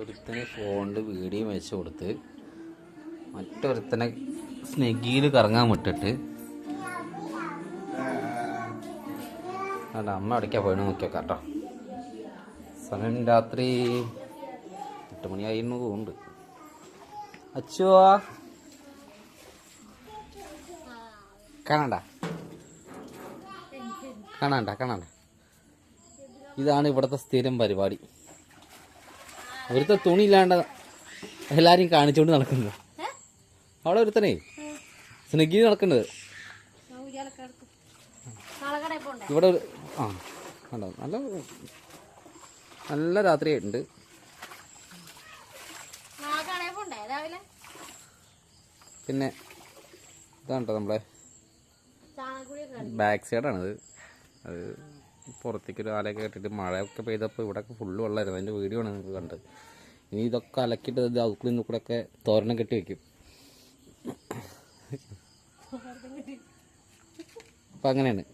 ഒരുത്തന് ഫോണിൽ വീഡിയോ വെച്ച് കൊടുത്ത് മറ്റൊരുത്തനെ സ്നെഗിയിൽ കറങ്ങാൻ വിട്ടിട്ട്. അല്ല അമ്മ അടയ്ക്കാൻ പോയി നോക്കിയൊക്കെ കേട്ടോ. സമയം രാത്രി എട്ട് മണിയായിരുന്നു തോന്നുന്നുണ്ട്. അച്ചുവാ കാണണ്ട? കാണണ്ട കാണണ്ട? ഇതാണ് ഇവിടുത്തെ സ്ഥിരം പരിപാടി. ഒരുത്ത തുണി ഇല്ലാണ്ട് എല്ലാരെയും കാണിച്ചുകൊണ്ട് നടക്കുന്നത് അവിടെ ഒരുത്തനേ. സ്നെഗി നടക്കുന്നത് ഇവിടെ ഒരു ആ കണ്ടോ? നല്ല നല്ല രാത്രിയായിട്ടുണ്ട്. പിന്നെ ഇതാണ് കേട്ടോ നമ്മളെ ബാക്ക് സൈഡാണിത്. അത് പുറത്തേക്ക് ഒരു ആലയൊക്കെ കെട്ടിട്ട് മഴയൊക്കെ പെയ്തപ്പോൾ ഇവിടെയൊക്കെ ഫുള്ള് വെള്ളമായിരുന്നു അതിന്റെ വീഡിയോ ആണ് നിങ്ങൾക്ക് കണ്ടത്. ഇനി ഇതൊക്കെ അലക്കിയിട്ട് ഇത് അതുക്കിൽ നിന്ന് കൂടെ ഒക്കെ തോരണം കെട്ടി വെക്കും. അപ്പം അങ്ങനെയാണ്.